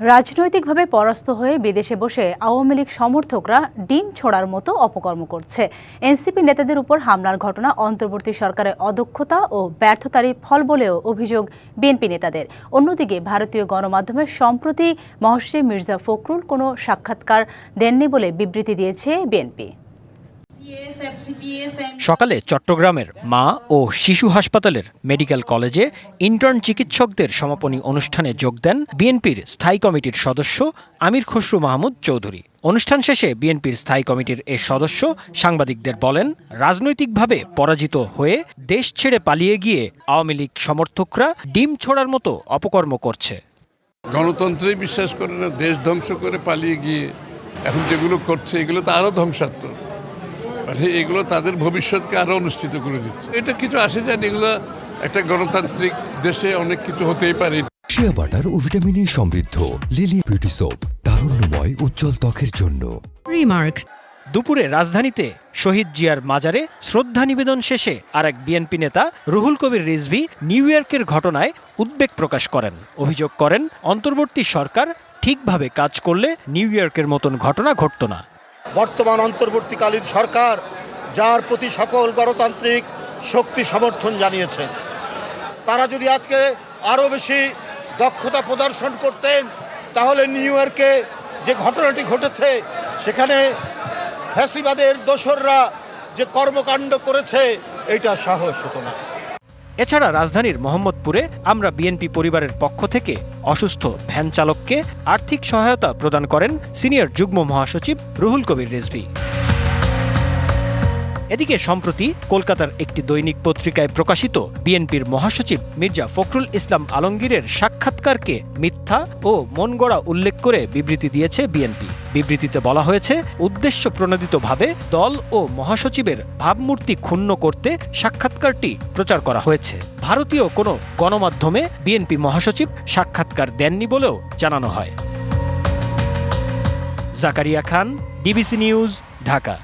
রাজনৈতিকভাবে পরাস্ত হয়ে বিদেশে বসে আওয়ামী লীগ সমর্থকরা ডিম ছোড়ার মতো অপকর্ম করছে। এনসিপি নেতাদের উপর হামলার ঘটনা অন্তর্বর্তী সরকারের অদক্ষতা ও ব্যর্থতারই ফল বলেও অভিযোগ বিএনপি নেতাদের। অন্যদিকে ভারতীয় গণমাধ্যমে সম্প্রতি মহর্ষি মির্জা ফখরুল কোনো সাক্ষাৎকার দেননি বলে বিবৃতি দিয়েছে বিএনপি। সকালে চট্টগ্রামের মা ও শিশু হাসপাতালের মেডিকেল কলেজে ইন্টার্ন চিকিৎসকদের সমাপনী অনুষ্ঠানে যোগ দেন বিএনপির স্থায়ী কমিটির সদস্য আমির খসরু মাহমুদ চৌধুরী। অনুষ্ঠান শেষে বিএনপির স্থায়ী কমিটির এ সদস্য সাংবাদিকদের বলেন, রাজনৈতিকভাবে পরাজিত হয়ে দেশ ছেড়ে পালিয়ে গিয়ে আওয়ামী লীগ সমর্থকরা ডিম ছোড়ার মতো অপকর্ম করছে। গণতন্ত্রেই বিশ্বাস করে না, দেশ ধ্বংস করে পালিয়ে গিয়ে এখন যেগুলো করছে, এগুলো তো আরও ধ্বংসাত্মক। মানে এগুলো তাদের ভবিষ্যৎকে আরও অনুষ্ঠিত করে দিচ্ছে। এটা কিছু আসে যান এগুলো একটা গণতান্ত্রিক দেশে অনেক কিছু হতেই পারে। শিয়া বাটার ও ভিটামিনে সমৃদ্ধ। লিলি বিউটি সোপ তারুণ্যময় উজ্জ্বল ত্বকের জন্য। Remark. দুপুরে রাজধানীতে শহীদ জিয়ার মাজারে শ্রদ্ধা নিবেদন শেষে আরেক বিএনপি নেতা রুহুল কবির রিজভি নিউ ইয়র্কের ঘটনায় উদ্বেগ প্রকাশ করেন। অভিযোগ করেন অন্তর্বর্তী সরকার ঠিকভাবে কাজ করলে নিউ ইয়র্কের মতন ঘটনা ঘটত না। বর্তমান অন্তর্বর্তীকালীন সরকার, যার প্রতি সকল গণতান্ত্রিক শক্তি সমর্থন জানিয়েছে। তারা যদি আজকে আরও বেশি দক্ষতা প্রদর্শন করতেন, তাহলে নিউ ইয়র্কে যে ঘটনাটি ঘটেছে, সেখানে ফ্যাসিবাদের দোসররা যে কর্মকাণ্ড করেছে এটা সাহস হতো না। এছাড়া রাজধানীর মোহাম্মদপুরে আমরা বিএনপি পরিবারের পক্ষ থেকে অসুস্থ ভ্যান চালককে আর্থিক সহায়তা প্রদান করেন সিনিয়র যুগ্ম মহাসচিব রুহুল কবির রিজভি। এদিকে সম্প্রতি কলকাতার একটি দৈনিক পত্রিকায় প্রকাশিত বিএনপির মহাসচিব মির্জা ফখরুল ইসলাম আলমগীরের সাক্ষাৎকারকে মিথ্যা ও মনগড়া উল্লেখ করে বিবৃতি দিয়েছে বিএনপি। বিবৃতিতে বলা হয়েছে, উদ্দেশ্য প্রণোদিতভাবে দল ও মহাসচিবের ভাবমূর্তি ক্ষুণ্ণ করতে সাক্ষাৎকারটি প্রচার করা হয়েছে। ভারতীয় কোনো গণমাধ্যমে বিএনপি মহাসচিব সাক্ষাৎকার দেননি বলেও জানানো হয়। Zakaria Khan DBC news, Dhaka.